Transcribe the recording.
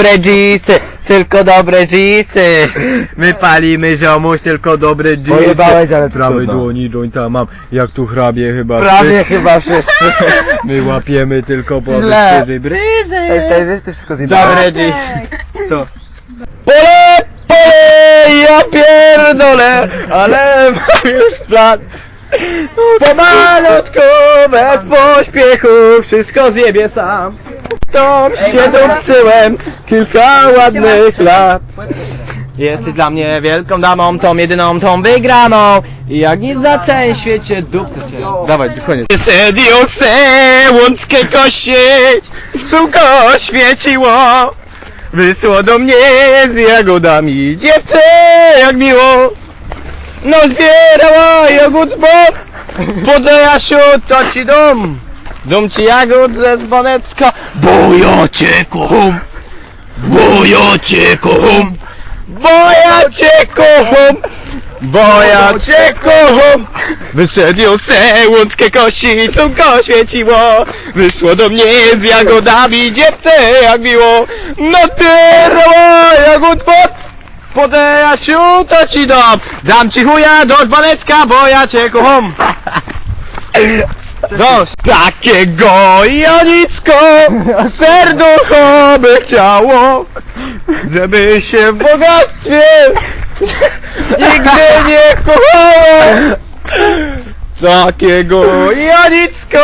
Dobre dżisy, tylko dobre dżisy. My palimy ziomuś, tylko dobre dżisy. Pojebałeś, ale prawej trudno. dłoni jointa mam, jak tu hrabie chyba Prawie wszyscy. chyba wszyscy. My łapiemy tylko po Źle. bryzy bryzy. Ej, stary, ty wszystko zjebałeś. Dobre dżisy. Co? Pole, pole, ja pierdolę, ale mam już plan. Pomalutku, bez pośpiechu, wszystko zjebie sam. Tom się dopsyłem kilka ładnych lat. Jesteś dla mnie wielką damą, tą jedyną, tą wygraną. I jak nic na całym świecie dupcy cię Dawaj, koniec. Sedio se, łąckie kosieć Suko świeciło. Wysło do mnie z jagodami. Dziewczę, jak miło. No zbierała jagód, bo Podę Jasiu, to ci dom Dom ci jagód ze Zbonecka. Bo ja cię kocham Bo ja cię kocham Bo ja cię kocham Bo ja cię kocham Wyszedł se łąckie kości Cumko świeciło. Wyszło do mnie z jagodami Dziewczę jak miło. No zbierała jagód pod Podę Jasiu, to ci dam. Dam ci chuja do Zbanecka, bo ja cię kocham Dość takiego Janicko Serducho by chciało Żeby się w bogactwie Nigdy nie kochało. Takiego Janicko